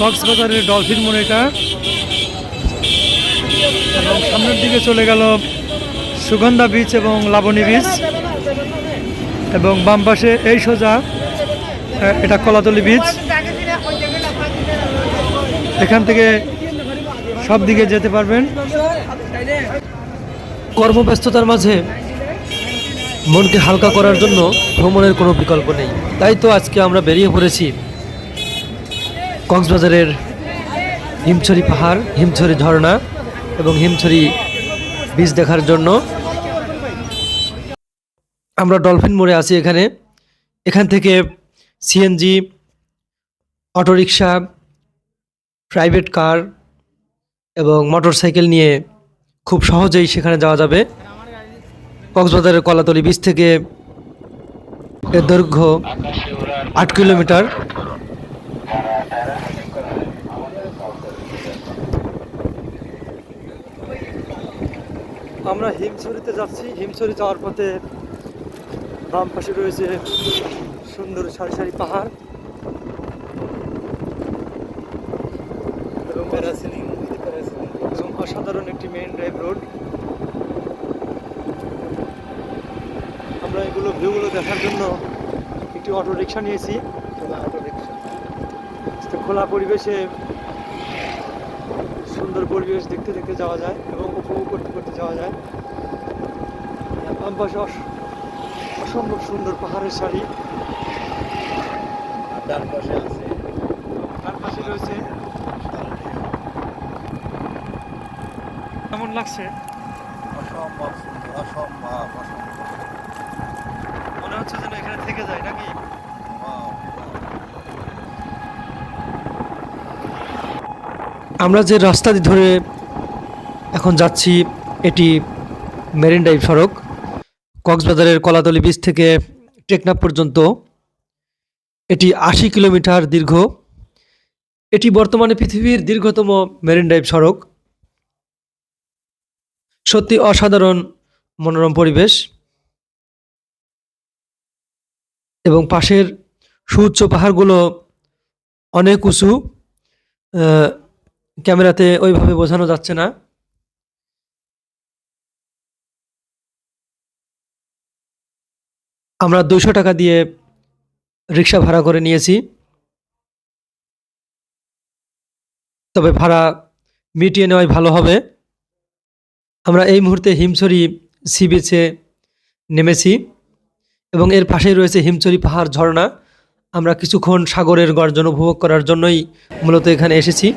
কক্সবাজারের ডলফিন মোড় এটা এবং সামনের দিকে চলে গেল সুগন্ধা বিচ এবং লাবণী বিচ এবং বাম পাশে এই সোজা এটা কলাতলি বিচ এখান থেকে সব দিকে যেতে পারবেন। কর্মব্যস্ততার মাঝে মনকে হালকা করার জন্য ভ্রমণের কোনো বিকল্প নেই। তাই তো আজকে আমরা বেরিয়ে পড়েছি কক্সবাজারের হিমছড়ি পাহাড়, হিমছড়ি ঝর্ণা এবং হিমছড়ি বীজ দেখার জন্য আমরা ডলফিন মোড়ে আছি এখানে। এখান থেকে সিএনজি অটোরিকশা প্রাইভেট কার এবং মোটর সাইকেল নিয়ে খুব সহজেই সেখানে যাওয়া যাবে। কক্সবাজারের কলাতলি বীজ থেকে এর দৈর্ঘ্য আট কিলোমিটার। আমরা হিমছড়িতে যাচ্ছি। হিমছড়ি যাওয়ার পথে বাম পাশে রয়েছে সুন্দর সারি সারি পাহাড়। এবং প্যারাসিলিং এবং অসাধারণ একটি মেইন ড্রাইভ রোড আমরা এগুলো ভিউগুলো দেখার জন্য একটি অটো রিক্সা নিয়েছি তো খোলা পরিবেশে সুন্দর পরিবেশ দেখতে দেখতে যাওয়া যায় এবং উপভোগ করতে করতে যাওয়া যায়। বাম অস- অসম্ভব সুন্দর পাহাড়ের শাড়ি ডান পাশে আছে তার পাশে রয়েছে। কেমন লাগছে? অসম্ভব সুন্দর অসম্ভব অসম্ভব। মনে হচ্ছে যেন এখানে থেকে যায় নাকি? আমরা যে রাস্তা ধরে এখন যাচ্ছি, এটি মেরিন ড্রাইভ সড়ক, কক্সবাজারের কলাতলি বীচ থেকে টেকনাফ পর্যন্ত। এটি আশি কিলোমিটার দীর্ঘ। এটি বর্তমানে পৃথিবীর দীর্ঘতম মেরিন ড্রাইভ সড়ক। সত্যি অসাধারণ মনোরম পরিবেশ। এবং পাশের সুউচ্চ পাহাড়গুলো অনেক উঁচু। ক্যামেরাতে ওইভাবে বোঝানো যাচ্ছে না। আমরা দুইশো টাকা দিয়ে রিক্সা ভাড়া করে নিয়েছি। তবে ভাড়া মিটিয়ে নেওয়াই ভালো হবে। আমরা এই মুহূর্তে হিমছড়ি সি বিচে নেমেছি এবং এর পাশেই রয়েছে হিমচরি পাহাড় ঝর্ণা। আমরা কিছুক্ষণ সাগরের গর্জন উপভোগ করার জন্যই মূলত এখানে এসেছি।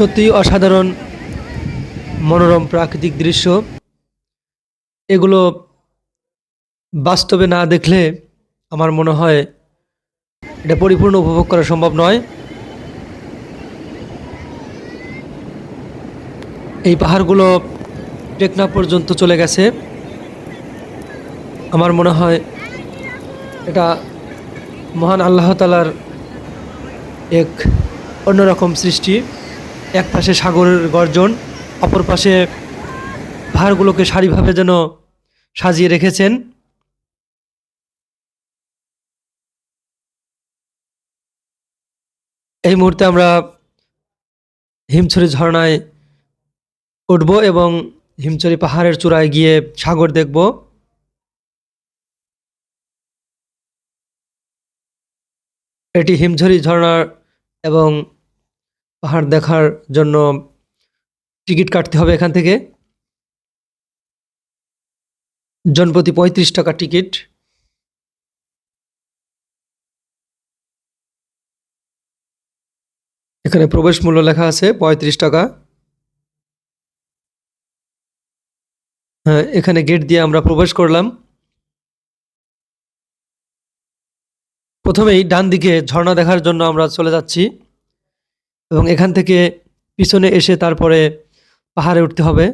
সত্যি অসাধারণ মনোরম প্রাকৃতিক দৃশ্য। এগুলো বাস্তবে না দেখলে আমার মনে হয় এটা পরিপূর্ণ উপভোগ করা সম্ভব নয়। এই পাহাড়গুলো টেকনা পর্যন্ত চলে গেছে। আমার মনে হয় এটা মহান আল্লাহ তালার এক অন্যরকম সৃষ্টি। এক পাশে সাগরের গর্জন, অপর পাশে পাহাড়গুলোকে সারিভাবে যেন সাজিয়ে রেখেছেন। এই মুহূর্তে আমরা হিমছড়ি ঝর্ণায় উঠবো এবং হিমচরি পাহাড়ের চূড়ায় গিয়ে সাগর দেখব। এটি হিমঝরি ঝর্ণার এবং পাহাড় দেখার জন্য টিকিট কাটতে হবে এখান থেকে। জনপ্রতি পঁয়ত্রিশ টাকা টিকিট। এখানে প্রবেশ মূল্য লেখা আছে পঁয়ত্রিশ টাকা। হ্যাঁ এখানে গেট দিয়ে আমরা প্রবেশ করলাম। প্রথমেই ডান দিকে ঝর্ণা দেখার জন্য আমরা চলে যাচ্ছি। এবং এখান থেকে পিছনে এসে তারপরে পাহাড়ে উঠতে হবে।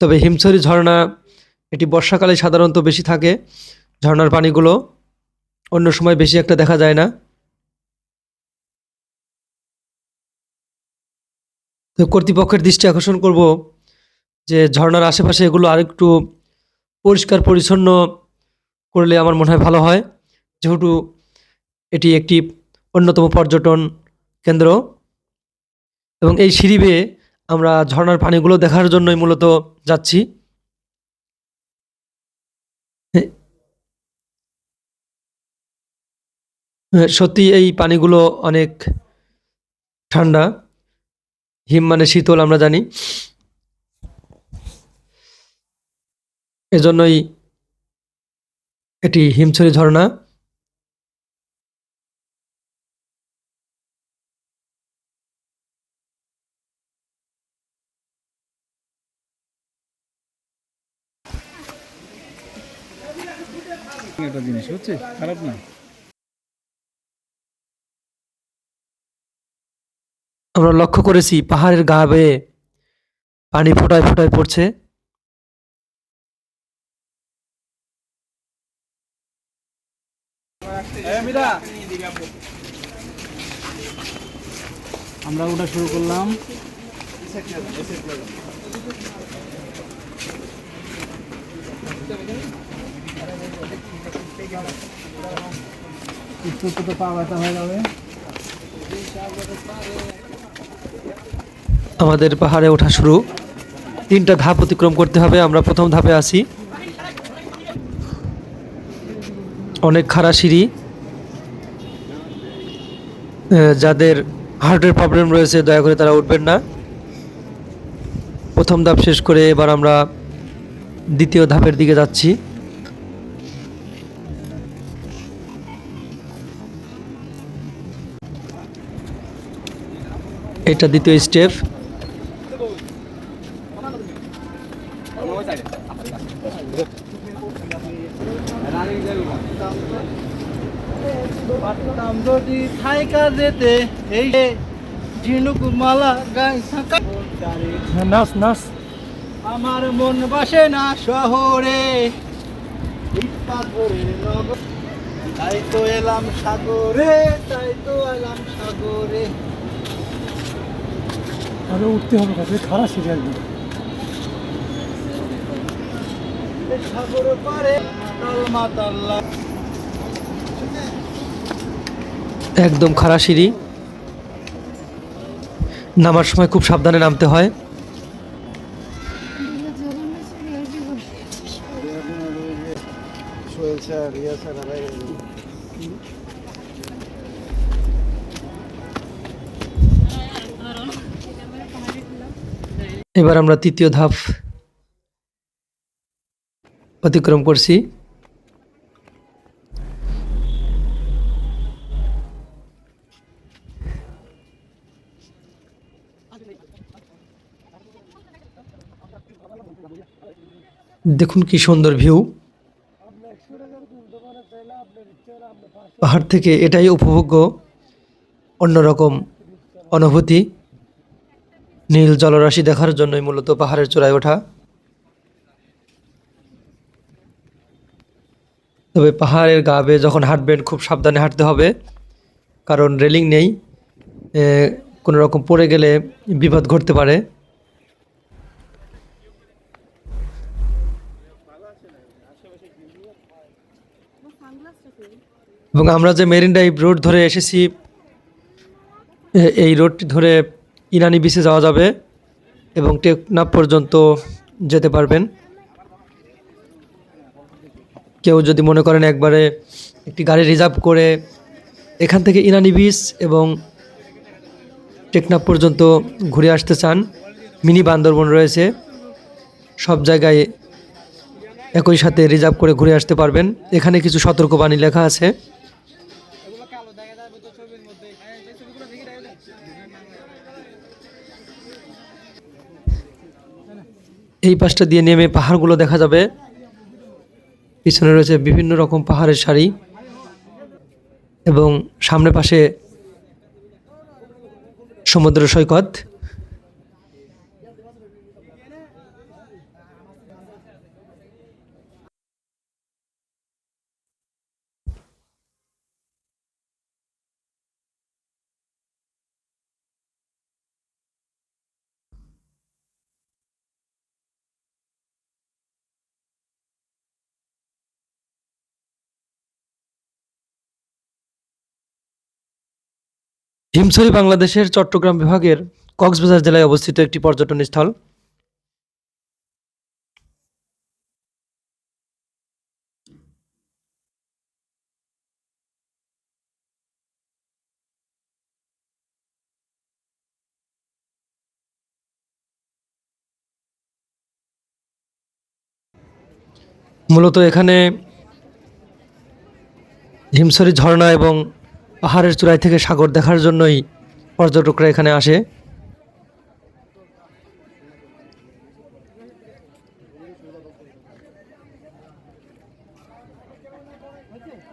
তবে হিমছড়ি ঝর্ণা, এটি বর্ষাকালে সাধারণত বেশি থাকে। ঝর্ণার পানিগুলো অন্য সময় বেশি একটা দেখা যায় না। তো কর্তৃপক্ষের দৃষ্টি আকর্ষণ করব যে ঝর্নার আশেপাশে এগুলো আরেকটু পরিষ্কার পরিচ্ছন্ন করলে আমার মনে হয় ভালো হয়। যেহেতু এটি একটি অন্যতম পর্যটন কেন্দ্র এবং এই সিঁড়ি আমরা ঝর্ণার পানিগুলো দেখার জন্যই মূলত যাচ্ছি। এ, সত্যি এই পানিগুলো অনেক ঠান্ডা। হিম মানে শীতল আমরা জানি। এজন্যই এটি হিমছড়ি ঝর্ণা। একটা জিনিস হচ্ছে খারাপ না। আমরা লক্ষ্য করেছি পাহাড়ের গা বেয়ে পানি ফোটায় ফোটায় পড়ছে। আমরা ওটা শুরু করলাম। একটু তো পা ব্যথা হয়ে যাবে। আমাদের পাহাড়ে ওঠা শুরু। তিনটা ধাপ অতিক্রম করতে হবে, আমরা প্রথম ধাপে আছি। অনেক খাড়া সিঁড়ি যাদের হার্টের প্রবলেম রয়েছে, দয়া করে তারা উঠবেন না। প্রথম ধাপ শেষ করে এবার আমরা দ্বিতীয় ধাপের দিকে যাচ্ছি। এটা দ্বিতীয় স্টেপ। যদি থাইকা যেতে এই যে ঝিনুক মালা গাই থাকা। নাচ নাচ। আমার মন বাসে না শহরে। তাই তো এলাম সাগরে তাই তো এলাম সাগরে। আরও উঠতে হবে কাছে খারাপ সিরিয়াল সাগর পারে মাতাল মাতাল্লা একদম খাড়া সিঁড়ি। নামার সময় খুব সাবধানে নামতে হয়। এবার আমরা তৃতীয় ধাপ অতিক্রম করছি। দেখুন কি সুন্দর ভিউ। পাহাড় থেকে এটাই উপভোগ্য, অন্যরকম অনুভূতি। নীল জলরাশি দেখার জন্যই মূলত পাহাড়ের চূড়ায় ওঠা। তবে পাহাড়ের গা বেয়ে যখন হাঁটবেন, খুব সাবধানে হাঁটতে হবে, কারণ রেলিং নেই। কোনো রকম পড়ে গেলে বিপদ ঘটতে পারে। এবং আমরা যে মেরিন ড্রাইভ রোড ধরে এসেছি এই রোডটি ধরে ইনানি বিচে যাওয়া যাবে এবং টেকনাফ পর্যন্ত যেতে পারবেন। কেউ যদি মনে করেন একবারে একটি গাড়ি রিজার্ভ করে এখান থেকে ইনানি বিচ এবং টেকনাফ পর্যন্ত ঘুরে আসতে চান। মিনি বান্দরবন রয়েছে। সব জায়গায় একই সাথে রিজার্ভ করে ঘুরে আসতে পারবেন। এখানে কিছু সতর্কবাণী লেখা আছে। এই পাশটা দিয়ে নেমে পাহাড়গুলো দেখা যাবে। পিছনে রয়েছে বিভিন্ন রকম পাহাড়ের সারি এবং সামনে পাশে সমুদ্র সৈকত হিমছড়ি বাংলাদেশের চট্টগ্রাম বিভাগের কক্সবাজার জেলায় অবস্থিত একটি পর্যটন স্থল। মূলত এখানে হিমসরি ঝর্ণা এবং পাহাড়ের চূড়ায় থেকে সাগর দেখার জন্যই পর্যটকরা এখানে আসে।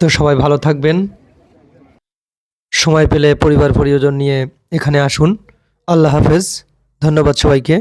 তো সবাই ভালো থাকবেন। সময় পেলে পরিবার পরিজন নিয়ে এখানে আসুন। আল্লাহ হাফেজ। ধন্যবাদ সবাইকে।